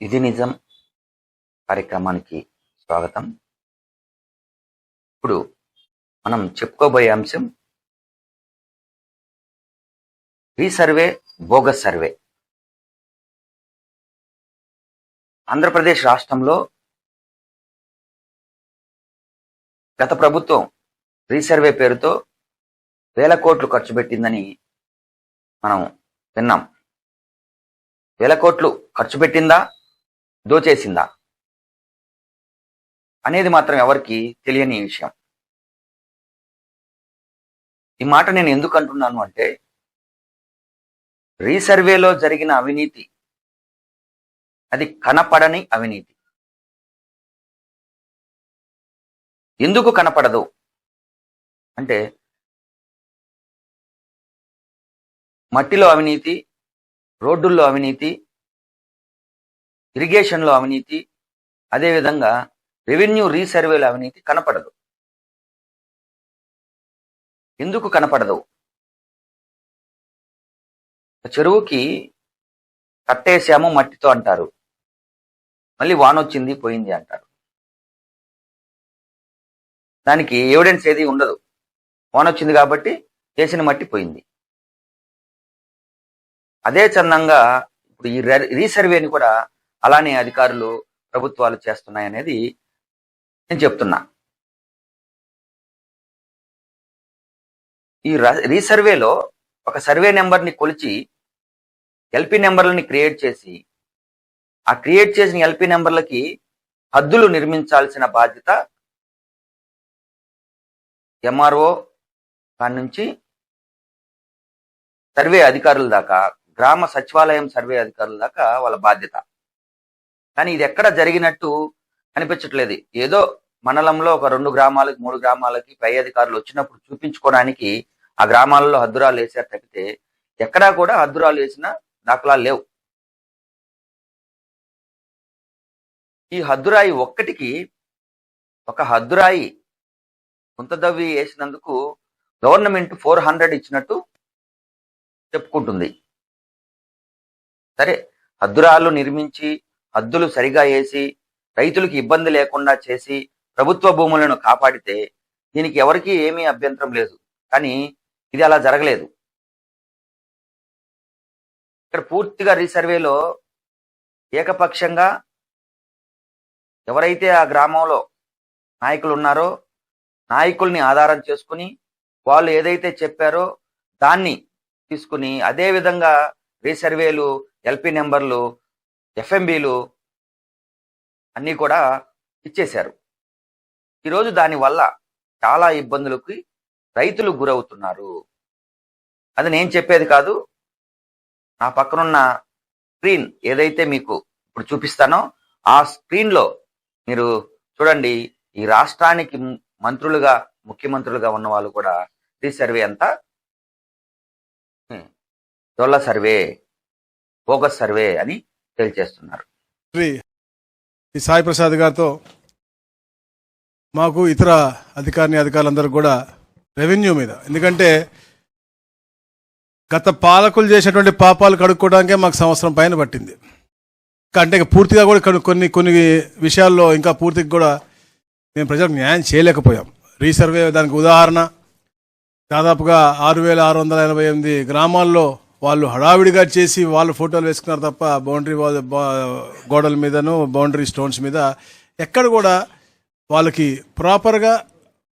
ఇది నిజం కార్యక్రమానికి స్వాగతం. ఇప్పుడు మనం చెప్పుకోబోయే అంశం రీసర్వే బోగస్ సర్వే. ఆంధ్రప్రదేశ్ రాష్ట్రంలో గత ప్రభుత్వం రీసర్వే పేరుతో వేల కోట్లు ఖర్చు పెట్టిందని మనం విన్నాం. వేల కోట్లు ఖర్చు పెట్టిందా? దోచేసిందా? అనేది మాత్రం ఎవరికి తెలియని విషయం. ఈ మాట నేను ఎందుకు అంటున్నాను అంటే రీసర్వేలో జరిగిన అవినీతి అది కనపడని అవినీతి. ఎందుకు కనపడదు? అంటే మట్టిలో అవినీతి రోడ్డుల్లో అవినీతి ఇరిగేషన్లో అవినీతి అదేవిధంగా రెవెన్యూ రీసర్వేల అవినీతి కనపడదు. ఎందుకు కనపడదు? చెరువుకి కట్టేశాము మట్టితో అంటారు. మళ్ళీ వానొచ్చింది పోయింది అంటారు. దానికి ఎవిడెన్స్ ఏది ఉండదు. వానొచ్చింది కాబట్టి చేసిన మట్టి పోయింది. అదే చందంగా ఇప్పుడు ఈ ర- రీసర్వేని కూడా అలానే అధికారులు ప్రభుత్వాలు చేస్తున్నాయనేది నేను చెప్తున్నా. ఈ ర- రీసర్వేలో ఒక సర్వే నెంబర్ని కొలిచి ఎల్పి నెంబర్లని క్రియేట్ చేసి ఆ క్రియేట్ చేసిన ఎల్పి నెంబర్లకి హద్దులు నిర్మించాల్సిన బాధ్యత ఎంఆర్ఓ కాడి నుంచి సర్వే అధికారుల దాకా గ్రామ సచివాలయం సర్వే అధికారుల దాకా వాళ్ళ బాధ్యత. కానీ ఇది ఎక్కడ జరిగినట్టు అనిపించట్లేదు. ఏదో మండలంలో ఒక రెండు గ్రామాలకి మూడు గ్రామాలకి పై అధికారులు వచ్చినప్పుడు చూపించుకోవడానికి ఆ గ్రామాలలో హద్దురాలు వేసారు తప్పితే ఎక్కడా కూడా హద్దురాలు వేసిన దాఖలాలు లేవు. ఈ హద్దురాయి ఒక్కటికి ఒక హద్దురాయి కుంతదవ్వి వేసినందుకు గవర్నమెంట్ ఫోర్ హండ్రెడ్ ఇచ్చినట్టు చెప్పుకుంటుంది. సరే హద్దురాలు నిర్మించి హద్దులు సరిగా వేసి రైతులకు ఇబ్బంది లేకుండా చేసి ప్రభుత్వ భూములను కాపాడితే దీనికి ఎవరికీ ఏమీ అభ్యంతరం లేదు. కానీ ఇది అలా జరగలేదు. ఇక్కడ పూర్తిగా రీసర్వేలో ఏకపక్షంగా ఎవరైతే ఆ గ్రామంలో నాయకులు ఉన్నారో నాయకుల్ని ఆధారం చేసుకుని వాళ్ళు ఏదైతే చెప్పారో దాన్ని తీసుకుని అదే విధంగా రీసర్వేలు ఎల్పి నెంబర్లు ఎఫ్ఎంబీలు అన్నీ కూడా ఇచ్చేశారు. ఈరోజు దానివల్ల చాలా ఇబ్బందులకి రైతులు గురవుతున్నారు. అది నేను చెప్పేది కాదు. నా పక్కనున్న స్క్రీన్ ఏదైతే మీకు ఇప్పుడు చూపిస్తానో ఆ స్క్రీన్లో మీరు చూడండి ఈ రాష్ట్రానికి మంత్రులుగా ముఖ్యమంత్రులుగా ఉన్న వాళ్ళు కూడా ఈ సర్వే అంతా? డొల్ల సర్వే బోగస్ సర్వే అని తెలియజేస్తున్నారు. ఈ సాయి ప్రసాద్ గారితో మాకు ఇతర అధికారిని అధికారులందరూ కూడా రెవెన్యూ మీద. ఎందుకంటే గత పాలకులు చేసినటువంటి పాపాలు కడుక్కోవడానికే మాకు సంవత్సరం పైన పట్టింది. అంటే పూర్తిగా కూడా కొన్ని కొన్ని విషయాల్లో ఇంకా పూర్తిగా కూడా మేము ప్రజలకు న్యాయం చేయలేకపోయాం. రీసర్వే దానికి ఉదాహరణ. దాదాపుగా ఆరు వేల ఆరు వందల ఎనభై ఎనిమిది గ్రామాల్లో వాళ్ళు హడావిడిగా చేసి వాళ్ళు ఫోటోలు వేసుకున్నారు తప్ప బౌండరీ గోడల మీదను బౌండరీ స్టోన్స్ మీద ఎక్కడ కూడా వాళ్ళకి ప్రాపర్గా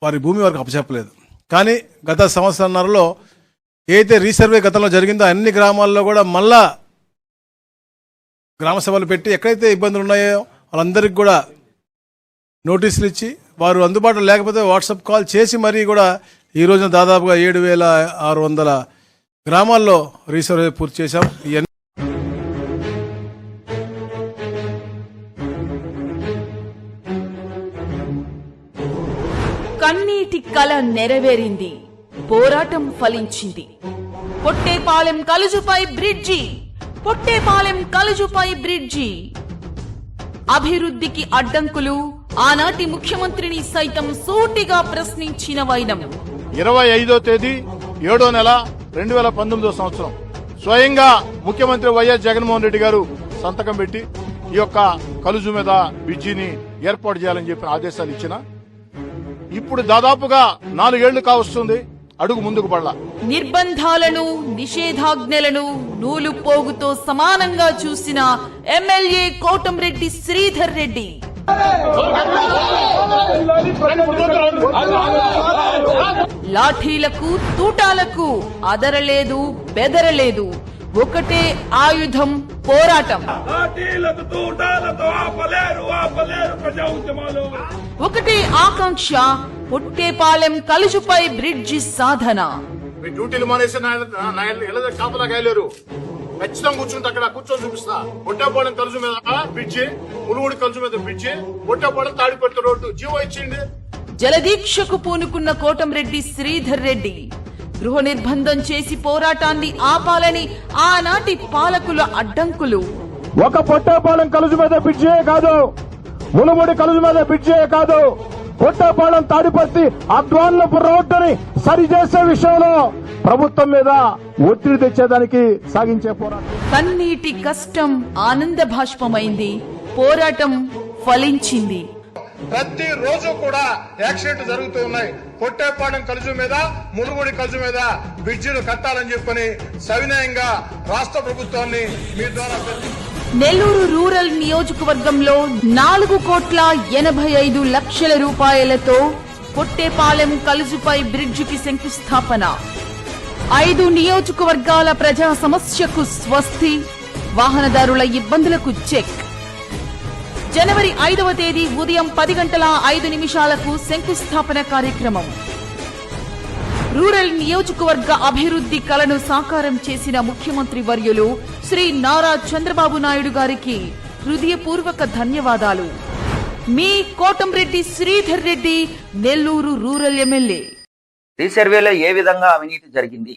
వారి భూమి వరకు అప్పచెప్పలేదు. కానీ గత సంవత్సరంన్నరలో ఏదైతే రీసర్వే గతంలో జరిగిందో అన్ని గ్రామాల్లో కూడా మళ్ళా గ్రామ సభలు పెట్టి ఎక్కడైతే ఇబ్బందులు ఉన్నాయో వాళ్ళందరికీ కూడా నోటీసులు ఇచ్చి వారు అందుబాటులో లేకపోతే వాట్సాప్ కాల్ చేసి మరీ కూడా ఈ రోజున దాదాపుగా ఏడు వేల ఆరు వందల గ్రామాల్లో రీసర్వే పూర్తి చేశాం. ఇవన్నీ కన్నీటి కల నెరవేరింది. పోరాటం ఫలించింది. పొట్టేపాలెం కలుజుపై బ్రిడ్జి. పొట్టేపాలెం కలుజుపై బ్రిడ్జి. అభివృద్ధికి అడ్డంకులు ఆనాటి ముఖ్యమంత్రిని సైతం సూటిగా ప్రశ్నించిన వైనం. ఇరవై ఐదో తేదీ ఏడో నెల రెండు వేల పంతొమ్మిదో సంవత్సరం. స్వయంగా ముఖ్యమంత్రి వైఎస్ జగన్మోహన్ రెడ్డి గారు సంతకం పెట్టి ఈ యొక్క కలుజు మీద బ్రిడ్జిని ఏర్పాటు చేయాలని చెప్పిన ఆదేశాలు ఇచ్చిన ఇప్పుడు దాదాపుగా నాలుగేళ్ళు కావస్తుంది అడుగు ముందుకు పడలా. నిర్బంధాలను నిషేధాజ్ఞలను నూలు పోగుతో సమానంగా చూసిన ఎమ్మెల్యే కోటంరెడ్డి శ్రీధర్ రెడ్డి. లాఠీలకు తూటాలకు అదరలేదు బెదరలేదు. ఒకటే ఆయుధం పోరాటం. ఒకటే ఆకాంక్ష పొట్టేపాలెం కలుజుపై బ్రిడ్జి సాధన. మీ డ్యూటీలు మానేసి కాపలా కాయలేరు. ఖచ్చితంగా కూర్చుంటే అక్కడ కూర్చొని చూపిస్తా. ఒట్టేపాలెం కలుసు మీద బ్రిడ్జి. ములుగుడి కలుసు మీద bridge. Ottepalem Tadipatla road. GO ఇచ్చింది జలదీక్షకు పూనుకున్న కోటంరెడ్డి శ్రీధర్ రెడ్డి గృహ నిర్బంధం చేసి పోరాటాన్ని ఆపాలని ఆనాటి పాలకుల అడ్డంకులు. ఒక పొట్టేపాలెం కలుసు మీద బ్రిడ్జియే కాదు. మునుముడి కలుసు మీద బ్రిడ్జియే కాదు. పొట్టేపాలెం తాడిపత్తి అద్వాన్లపు రోడ్డుని సరిచేసే విషయంలో ప్రభుత్వం మీద ఒత్తిడి తెచ్చేదానికి సాగించే పోరాటం. కన్నీటి కష్టం ఆనంద భాష్పమైంది. పోరాటం ఫలించింది. ప్రతి రోజు కూడా యాక్సిడెంట్ జరుగుతూ ఉన్నాయి. పొట్టేపాలెం కలుజు మీద మునుగుడి కలుజు మీద బ్రిడ్జిలు కట్టాలని చెప్పని సవినయంగా రాష్ట్ర ప్రభుత్వాన్ని మీ ద్వారా నెల్లూరు రూరల్ నియోజకవర్గంలో నాలుగు కోట్ల ఎనభై ఐదు లక్షల రూపాయలతో పొట్టేపాలెం కలుజుపై బ్రిడ్జికి శంకుస్థాపన. ఐదు నియోజకవర్గాల ప్రజా సమస్యకు స్వస్తి వాహనదారుల ఇబ్బందులకు చెక్. జనవరి ఐదవ తేదీ ఉదయం పది గంటల ఐదు నిమిషాలకు శంకుస్థాపన కార్యక్రమం. రూరల్ నియోజకవర్గ అభివృద్ధి కలను సాకారం చేసిన ముఖ్యమంత్రి వర్యులు శ్రీ నారా చంద్రబాబు నాయుడు గారికి హృదయపూర్వక ధన్యవాదాలు. మీ కోటంరెడ్డి శ్రీధర్ రెడ్డి నెల్లూరు రూరల్ ఎమ్మెల్యే. రీసర్వేలో ఏ విధంగా అవినీతి జరిగింది?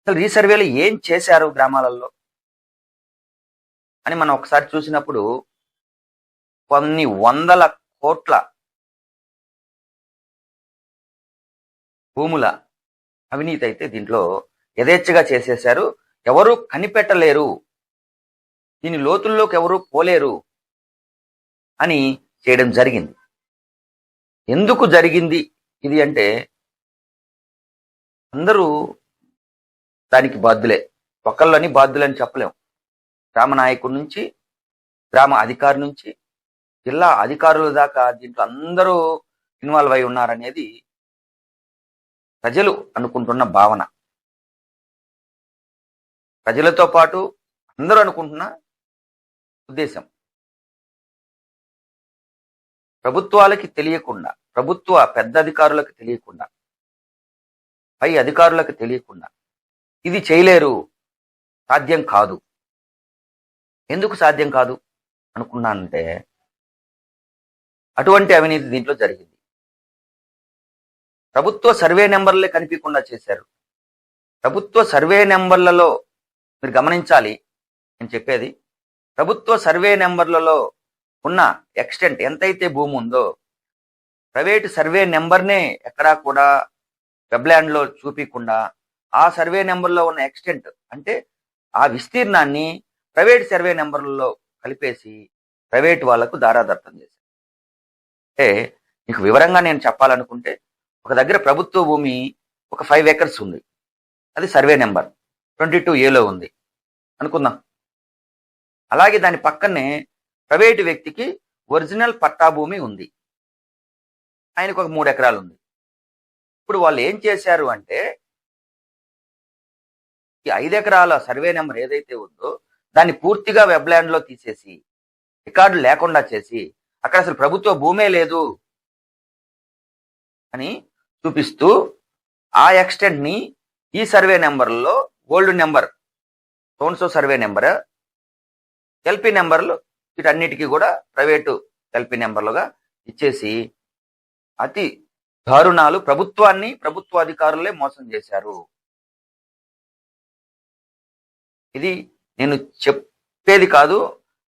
అసలు రీసర్వేలో ఏం చేశారు గ్రామాలలో? అని మనం ఒకసారి చూసినప్పుడు కొన్ని వందల కోట్ల భూముల అవినీతి అయితే దీంట్లో యథేచ్ఛగా చేసేశారు. ఎవరు కనిపెట్టలేరు. దీని లోతుల్లోకి ఎవరు పోలేరు అని చేయడం జరిగింది. ఎందుకు జరిగింది? ఇది అంటే అందరూ దానికి బాధ్యులే. ఒకళ్ళని బాధ్యులని చెప్పలేం. గ్రామ నాయకుడి నుంచి గ్రామ అధికారి నుంచి జిల్లా అధికారుల దాకా దీంట్లో అందరూ ఇన్వాల్వ్ అయి ఉన్నారనేది ప్రజలు అనుకుంటున్న భావన. ప్రజలతో పాటు అందరూ అనుకుంటున్న ఉద్దేశం. ప్రభుత్వాలకి తెలియకుండా ప్రభుత్వ పెద్ద అధికారులకు తెలియకుండా పై అధికారులకు తెలియకుండా ఇది చేయలేరు సాధ్యం కాదు. ఎందుకు సాధ్యం కాదు అనుకున్నానంటే అటువంటి అవినీతి దీంట్లో జరిగింది. ప్రభుత్వ సర్వే నెంబర్లే కనిపించకుండా చేశారు. ప్రభుత్వ సర్వే నెంబర్లలో మీరు గమనించాలి. నేను చెప్పేది ప్రభుత్వ సర్వే నెంబర్లలో ఉన్న ఎక్స్టెంట్ ఎంతైతే భూమి ఉందో ప్రైవేట్ సర్వే నెంబర్నే ఎక్కడా కూడా వెబ్ల్యాండ్లో చూపించకుండా ఆ సర్వే నెంబర్లో ఉన్న ఎక్స్టెంట్ అంటే ఆ విస్తీర్ణాన్ని ప్రైవేట్ సర్వే నెంబర్లలో కలిపేసి ప్రైవేట్ వాళ్ళకు దారాదత్తం చేశారు. అంటే మీకు వివరంగా నేను చెప్పాలనుకుంటే ఒక దగ్గర ప్రభుత్వ భూమి ఒక ఫైవ్ ఏకర్స్ ఉంది. అది సర్వే నెంబర్. ట్వంటీ టూ ఏలో ఉంది. అనుకుందాం. అలాగే దాని పక్కనే ప్రైవేటు వ్యక్తికి ఒరిజినల్ పట్టా భూమి ఉంది. ఆయనకు ఒక మూడు ఎకరాలు ఉంది ఇప్పుడు వాళ్ళు ఏం చేశారు అంటే ఈ ఐదు ఎకరాల సర్వే నెంబర్ ఏదైతే ఉందో దాన్ని పూర్తిగా వెబ్ ల్యాండ్లో తీసేసి రికార్డు లేకుండా చేసి అక్కడ అసలు ప్రభుత్వ భూమే లేదు అని చూపిస్తూ ఆ ఎక్స్టెంట్ని ఈ సర్వే నెంబర్లో ఓల్డ్ నెంబర్ సోన్సో సర్వే నెంబర్ ఎల్పి నెంబర్లు వీటన్నిటికీ కూడా ప్రైవేటు ఎల్పి నెంబర్లుగా ఇచ్చేసి అతి దారుణాలు ప్రభుత్వాన్ని ప్రభుత్వ అధికారులే మోసం చేశారు. ఇది నేను చెప్పేది కాదు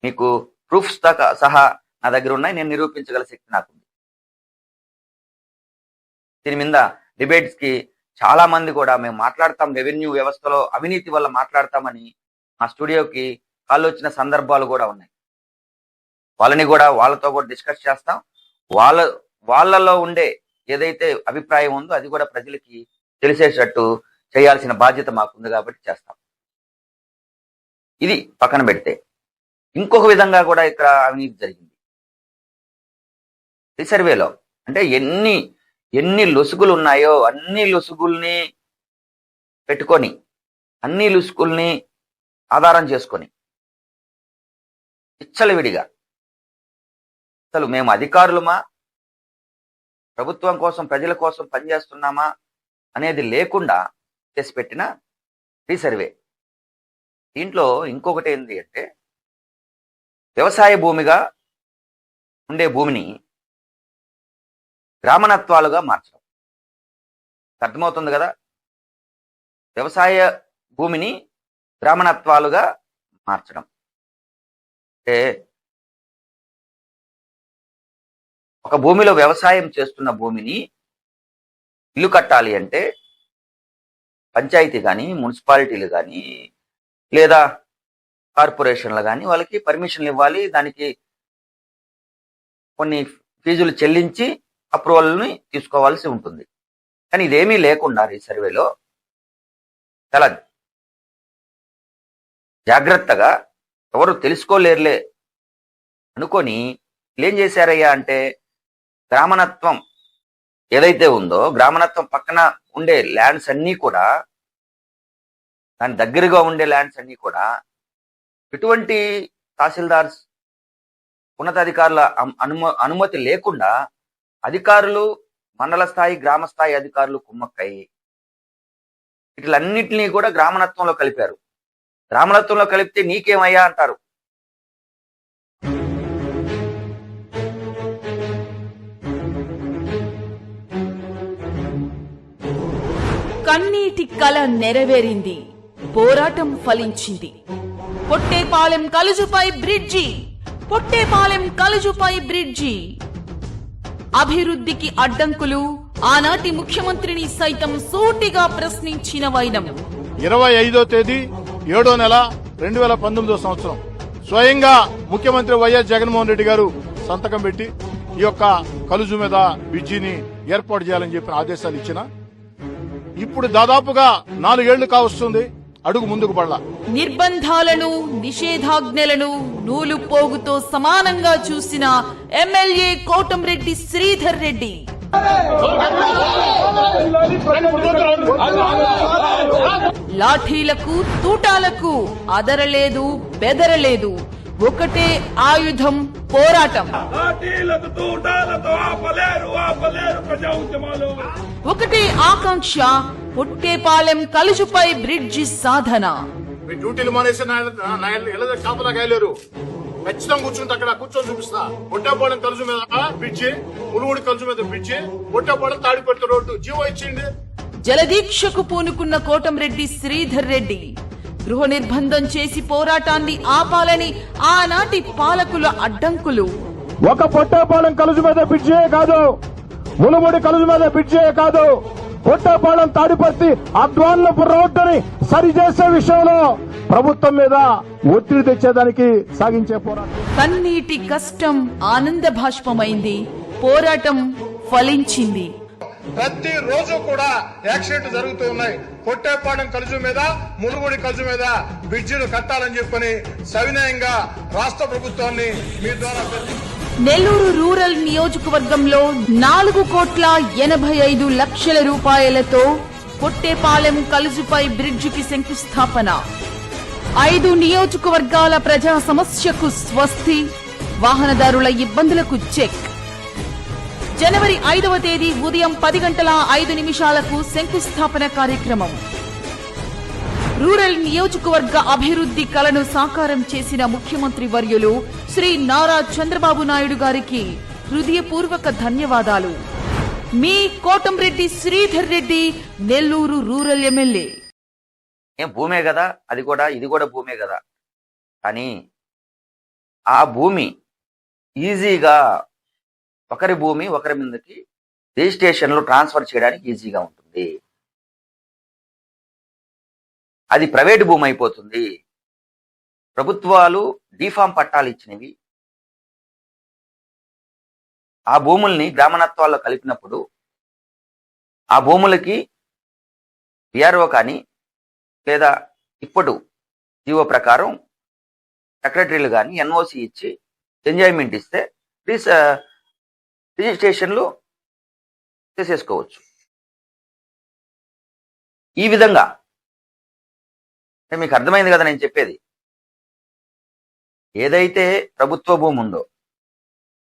మీకు ప్రూఫ్స్ సహా నా దగ్గర ఉన్నాయి నేను నిరూపించగల శక్తి నాకుంది. దీని మీద డిబేట్స్కి చాలా మంది కూడా మేము మాట్లాడతాం రెవెన్యూ వ్యవస్థలో అవినీతి వల్ల మాట్లాడతామని మా స్టూడియోకి కాళ్ళు వచ్చిన సందర్భాలు కూడా ఉన్నాయి. వాళ్ళని కూడా వాళ్ళతో కూడా డిస్కస్ చేస్తాం. వాళ్ళ వాళ్ళలో ఉండే ఏదైతే అభిప్రాయం ఉందో అది కూడా ప్రజలకి తెలిసేటట్టు చేయాల్సిన బాధ్యత మాకుంది కాబట్టి చేస్తాం. ఇది పక్కన పెడితే ఇంకొక విధంగా కూడా ఇక్కడ అవినీతి జరిగింది. ఈ సర్వేలో అంటే ఎన్ని ఎన్ని లొసుగులు ఉన్నాయో అన్ని లొసుగుల్ని పెట్టుకొని అన్ని లొసుగుల్ని ఆధారం చేసుకొని ఇచ్చలవిడిగా అసలు మేము అధికారులమా? ప్రభుత్వం కోసం ప్రజల కోసం పనిచేస్తున్నామా? అనేది లేకుండా చేసి పెట్టిన రీసర్వే దీంట్లో ఇంకొకటి ఏంటి అంటే వ్యవసాయ భూమిగా ఉండే భూమిని గ్రామణత్వాలుగా మార్చడం. అర్థమవుతుంది కదా? వ్యవసాయ భూమిని గ్రామణత్వాలుగా మార్చడం. అంటే ఒక భూమిలో వ్యవసాయం చేస్తున్న భూమిని ఇల్లు కట్టాలి అంటే పంచాయతీ కానీ మున్సిపాలిటీలు కానీ లేదా కార్పొరేషన్లు కానీ వాళ్ళకి పర్మిషన్లు ఇవ్వాలి. దానికి కొన్ని ఫీజులు చెల్లించి అప్రూవల్ని తీసుకోవాల్సి ఉంటుంది. కానీ ఇదేమీ లేకుండా ఈ సర్వేలో చాలా జాగ్రత్తగా ఎవరు తెలుసుకోలేరులే. అనుకొని ఏం చేశారయ్యా అంటే గ్రామణత్వం ఏదైతే ఉందో గ్రామణత్వం పక్కన ఉండే ల్యాండ్స్ అన్నీ కూడా దాని దగ్గరగా ఉండే ల్యాండ్స్ అన్నీ కూడా ఎటువంటి తహసీల్దార్స్ ఉన్నతాధికారుల అనుమ అనుమతి లేకుండా అధికారులు మండల స్థాయి గ్రామ స్థాయి అధికారులు కుమ్మక్కయ్యి వీటిలన్నింటినీ కూడా గ్రామణత్వంలో కలిపారు. గ్రామణత్వంలో కలిపితే నీకేమయ్యా అంటారు. కన్నీటి కల నెరవేరింది. పోరాటం ఫలించింది. పొట్టేపాలెం కలుజుపై బ్రిడ్జి. పొట్టేపాలెం కలుజుపై బ్రిడ్జి. అభివృద్ధికి అడ్డంకులు ఆనాటి ముఖ్యమంత్రిని సైతం సూటిగా ప్రశ్నించిన వైనం. ఇరవై ఐదో తేదీ ఏడో నెల రెండు వేల పంతొమ్మిదో సంవత్సరం. స్వయంగా ముఖ్యమంత్రి వైఎస్ జగన్మోహన్ రెడ్డి గారు సంతకం పెట్టి ఈ యొక్క కలుజు మీద బ్రిడ్జిని ఏర్పాటు చేయాలని చెప్పిన ఆదేశాలు ఇచ్చిన. ఇప్పుడు దాదాపుగా నాలుగేళ్ళు కావస్తుంది. అడుగు ముందుకు పడలా. నిర్బంధాలను నిషేధాజ్ఞలను నూలు పోగుతో సమానంగా చూసిన ఎమ్మెల్యే కోటంరెడ్డి శ్రీధర్ రెడ్డి. లాఠీలకు తూటాలకు అదరలేదు బెదరలేదు. ఒకటే ఆయుధం పోరాటం. ఒకటే ఆకాంక్ష పొట్టేపాలెం కలుజుపై బ్రిడ్జి సాధన. మీ డ్యూటీలు మానేసి కాపలా కాయలేరు ఖచ్చితంగా కూర్చుంటే అక్కడ కూర్చొని చూపిస్తా. ఒట్టేపాలెం కలుసు మీద బ్రిడ్జి ములుగుడి కలుసు మీద bridge Ottepalem Tadipatri road. GO ఇచ్చింది జలదీక్షకు పూనుకున్న కోటంరెడ్డి శ్రీధర్ రెడ్డి. గృహ నిర్బంధం చేసి పోరాటాన్ని ఆపాలని ఆనాటి పాలకుల అడ్డంకులు. ఒక పొట్టేపాలెం కలుజు మీద బ్రిడ్జే కాదు. మునుముడి కలుజు మీద బ్రిడ్జే కాదు. పొట్టేపాలెం తాడిపత్రి అద్వాన్లపు రోడ్డుని సరిచేసే విషయంలో ప్రభుత్వం మీద ఒత్తిడి తెచ్చేదానికి సాగించే పోరాటం. కన్నీటి కష్టం ఆనంద భాష్పమైంది. పోరాటం ఫలించింది. ప్రతి రోజు కూడా యాక్సిడెంట్ జరుగుతూ ఉన్నాయి. పొట్టేపాలెం కలుజు మీద ములుగుడి కలుజు మీద బ్రిడ్జిలు కట్టాలని చెప్పని సవినయంగా రాష్ట్ర ప్రభుత్వాన్ని మీ ద్వారా నెల్లూరు రూరల్ నియోజకవర్గంలో నాలుగు కోట్ల ఎనభై ఐదు లక్షల రూపాయలతో పొట్టేపాలెం కలుజుపై బ్రిడ్జికి శంకుస్థాపన. ఐదు నియోజకవర్గాల ప్రజా సమస్యకు స్వస్తి వాహనదారుల ఇబ్బందులకు చెక్. జనవరి ఐదవ తేదీ ఉదయం పది గంటల ఐదు నిమిషాలకు శంకుస్థాపన కార్యక్రమం. రూరల్ నియోజకవర్గ అభివృద్ధి కలను సాకారం చేసిన ముఖ్యమంత్రి వర్యులు శ్రీ నారా చంద్రబాబు నాయుడు గారికి హృదయపూర్వక ధన్యవాదాలు. మీ కోటంరెడ్డి శ్రీధర్ రెడ్డి నెల్లూరు రూరల్ ఎమ్మెల్యే. ఏం భూమే కదా? అది కూడా ఇది కూడా భూమే కదా? కానీ ఆ భూమి ఈజీగా ఒకరి భూమి ఒకరి మీదకి రిజిస్ట్రేషన్లో ట్రాన్స్ఫర్ చేయడానికి ఈజీగా ఉంటుంది. అది ప్రైవేట్ భూమి అయిపోతుంది. ప్రభుత్వాలు డీఫామ్ పట్టాలు ఇచ్చినవి. ఆ భూముల్ని గ్రామణత్వాల్లో కలిపినప్పుడు ఆ భూములకి పిఆర్ఓ కానీ లేదా ఇప్పుడు జీవో ప్రకారం సెక్రటరీలు కానీ ఎన్ఓసి ఇచ్చి ఎంజాయ్మెంట్ ఇస్తే ప్లీజ్ రిజిస్ట్రేషన్లు చేసేసుకోవచ్చు. ఈ విధంగా అంటే మీకు అర్థమైంది కదా నేను చెప్పేది. ఏదైతే ప్రభుత్వ భూమి ఉందో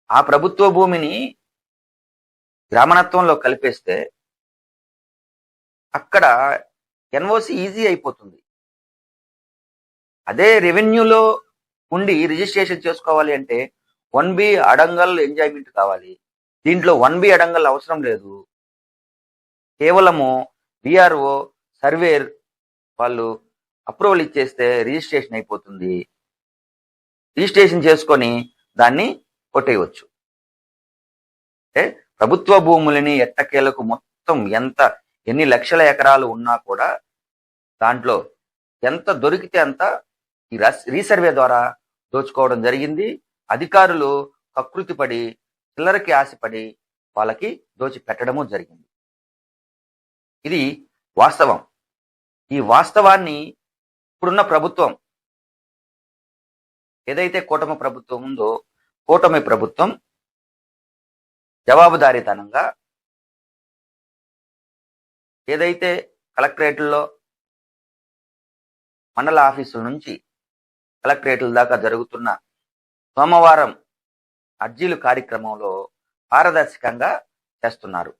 ఆ ప్రభుత్వ భూమిని గ్రామణత్వంలో కలిపేస్తే అక్కడ ఎన్ఓసి ఈజీ అయిపోతుంది. అదే రెవెన్యూలో ఉండి రిజిస్ట్రేషన్ చేసుకోవాలి అంటే వన్ బి అడంగల్ ఎంజాయ్మెంట్ కావాలి. దీంట్లో వన్ బి అడంగల్ అవసరం లేదు. కేవలము విఆర్ఓ సర్వేర్ వాళ్ళు అప్రూవల్ ఇచ్చేస్తే రిజిస్ట్రేషన్ అయిపోతుంది. రిజిస్ట్రేషన్ చేసుకొని దాన్ని కొట్టేయవచ్చు అంటే ప్రభుత్వ భూములని ఎట్టకేలకు మొత్తం ఎంత ఎన్ని లక్షల ఎకరాలు ఉన్నా కూడా దాంట్లో ఎంత దొరికితే అంత ఈ రస్- రీసర్వే ద్వారా దోచుకోవడం జరిగింది. అధికారులు కకృతి పడి చిల్లరకి ఆశపడి వాళ్ళకి దోచి పెట్టడము జరిగింది. ఇది వాస్తవం. ఈ వాస్తవాన్ని ఇప్పుడున్న ప్రభుత్వం ఏదైతే కూటమి ప్రభుత్వం ఉందో కూటమి ప్రభుత్వం జవాబుదారీతనంగా ఏదైతే కలెక్టరేట్లో మండల ఆఫీసుల నుంచి కలెక్టరేట్ల దాకా జరుగుతున్న సోమవారం అర్జీలు కార్యక్రమంలో పారదర్శకంగా చేస్తున్నారు.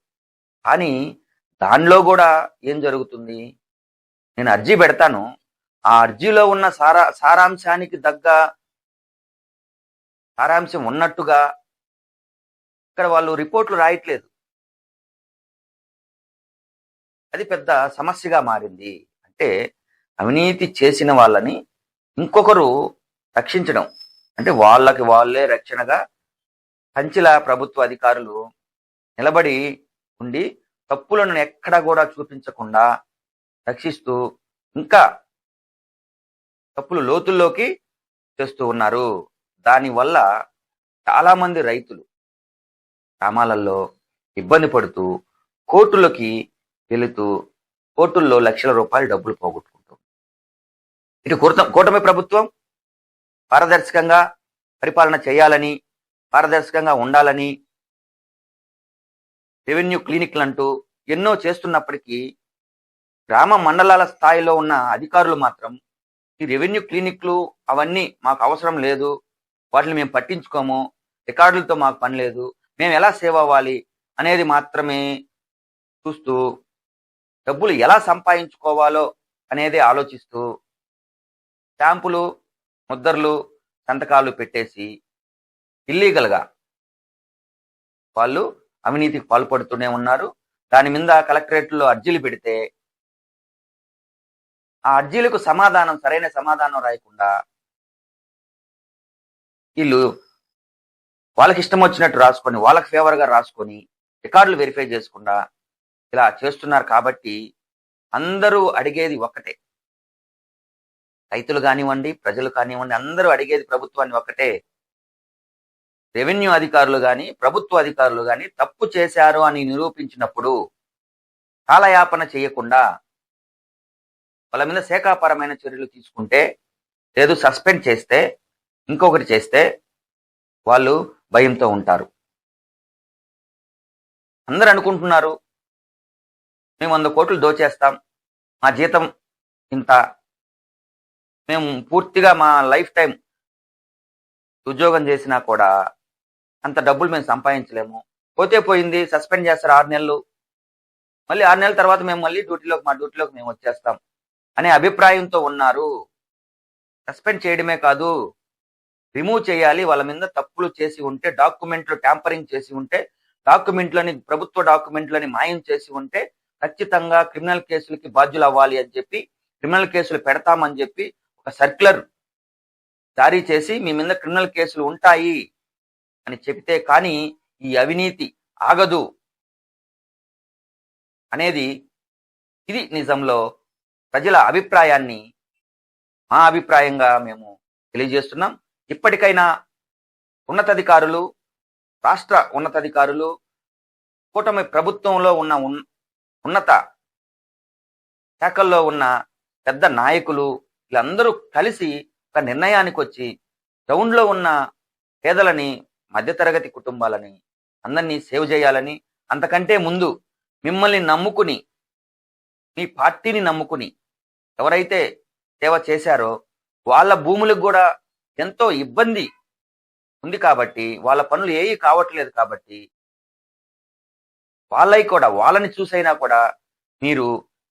కానీ దానిలో కూడా ఏం జరుగుతుంది? నేను అర్జీ పెడతాను. ఆ అర్జీలో ఉన్న సారా సారాంశానికి తగ్గ సారాంశం ఉన్నట్టుగా ఇక్కడ వాళ్ళు రిపోర్ట్లు రాయట్లేదు. అది పెద్ద సమస్యగా మారింది. అంటే అవినీతి చేసిన వాళ్ళని ఇంకొకరు రక్షించడం. అంటే వాళ్ళకి వాళ్ళే రక్షణగా కంచిల ప్రభుత్వ అధికారులు నిలబడి ఉండి తప్పులను ఎక్కడా కూడా చూపించకుండా రక్షిస్తూ ఇంకా తప్పులు లోతుల్లోకి చేస్తూ ఉన్నారు. దానివల్ల చాలామంది రైతులు గ్రామాలలో ఇబ్బంది పడుతూ కోర్టులకి వెళుతూ కోర్టుల్లో లక్షల రూపాయలు డబ్బులు పోగొట్టుకుంటూ ఇటు కూట- కూటమి ప్రభుత్వం పారదర్శకంగా పరిపాలన చేయాలని పారదర్శకంగా ఉండాలని రెవెన్యూ క్లినిక్లు అంటూ ఎన్నో చేస్తున్నప్పటికీ గ్రామ మండలాల స్థాయిలో ఉన్న అధికారులు మాత్రం ఈ రెవెన్యూ క్లినిక్లు అవన్నీ మాకు అవసరం లేదు వాటిని మేము పట్టించుకోము రికార్డులతో మాకు పని లేదు మేము ఎలా సేవ్ అవ్వాలి అనేది మాత్రమే చూస్తూ డబ్బులు ఎలా సంపాదించుకోవాలో అనేది ఆలోచిస్తూ స్టాంపులు ముద్దర్లు సంతకాలు పెట్టేసి ఇల్లీగల్గా వాళ్ళు అవినీతికి పాల్పడుతూనే ఉన్నారు. దాని మీద కలెక్టరేట్లో అర్జీలు పెడితే ఆ అర్జీలకు సమాధానం సరైన సమాధానం రాయకుండా వీళ్ళు వాళ్ళకి ఇష్టం వచ్చినట్టు రాసుకొని వాళ్ళకి ఫేవర్గా రాసుకొని రికార్డులు వెరిఫై చేసుకుండా ఇలా చేస్తున్నారు కాబట్టి అందరూ అడిగేది ఒక్కటే. రైతులు కానివ్వండి ప్రజలు కానివ్వండి అందరూ అడిగేది ప్రభుత్వాన్ని ఒక్కటే. రెవెన్యూ అధికారులు కానీ ప్రభుత్వ అధికారులు కానీ తప్పు చేశారు అని నిరూపించినప్పుడు కాలయాపన చేయకుండా వాళ్ళ మీద శాఖాపరమైన చర్యలు తీసుకుంటే లేదు సస్పెండ్ చేస్తే ఇంకొకటి చేస్తే వాళ్ళు భయంతో ఉంటారు. అందరు అనుకుంటున్నారు మేము వంద కోట్లు దోచేస్తాం మా జీతం ఇంత మేము పూర్తిగా మా లైఫ్ టైం ఉద్యోగం చేసినా కూడా అంత డబ్బులు మేము సంపాదించలేము. పోతే పోయింది సస్పెండ్ చేస్తారు ఆరు నెలలు. మళ్ళీ ఆరు నెలల తర్వాత మేము మళ్ళీ డ్యూటీలోకి మా డ్యూటీలోకి మేము వచ్చేస్తాం అనే అభిప్రాయంతో ఉన్నారు. సస్పెండ్ చేయడమే కాదు రిమూవ్ చేయాలి వాళ్ళ మీద తప్పులు చేసి ఉంటే డాక్యుమెంట్లు ట్యాంపరింగ్ చేసి ఉంటే డాక్యుమెంట్లని ప్రభుత్వ డాక్యుమెంట్లని మాయం చేసి ఉంటే ఖచ్చితంగా క్రిమినల్ కేసులకి బాధ్యులు అవ్వాలి అని చెప్పి క్రిమినల్ కేసులు పెడతామని చెప్పి ఒక సర్క్యులర్ జారీ చేసి మీ మీద క్రిమినల్ కేసులు ఉంటాయి. అని చెబితే కానీ ఈ అవినీతి ఆగదు అనేది ఇది నిజంలో ప్రజల అభిప్రాయాన్ని మా అభిప్రాయంగా మేము తెలియజేస్తున్నాం. ఇప్పటికైనా ఉన్నతాధికారులు రాష్ట్ర ఉన్నతాధికారులు కూటమి ప్రభుత్వంలో ఉన్న ఉన్- ఉన్నత శాఖల్లో ఉన్న పెద్ద నాయకులు వీళ్ళందరూ కలిసి ఒక నిర్ణయానికి వచ్చి గ్రౌండ్లో ఉన్న పేదలని మధ్యతరగతి కుటుంబాలని అందరినీ సేవ్ చేయాలని అంతకంటే ముందు మిమ్మల్ని నమ్ముకుని మీ పార్టీని నమ్ముకుని ఎవరైతే సేవ చేశారో వాళ్ళ భూములకు కూడా ఎంతో ఇబ్బంది ఉంది కాబట్టి వాళ్ళ పనులు ఏవి కావట్లేదు కాబట్టి వాళ్ళై కూడా వాళ్ళని చూసైనా కూడా మీరు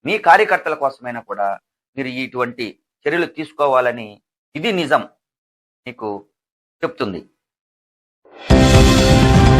మీ కార్యకర్తల కోసమైనా కూడా మీరు ఇటువంటి చర్యలు తీసుకోవాలని ఇది నిజం మీకు చెప్తుంది. Thank you.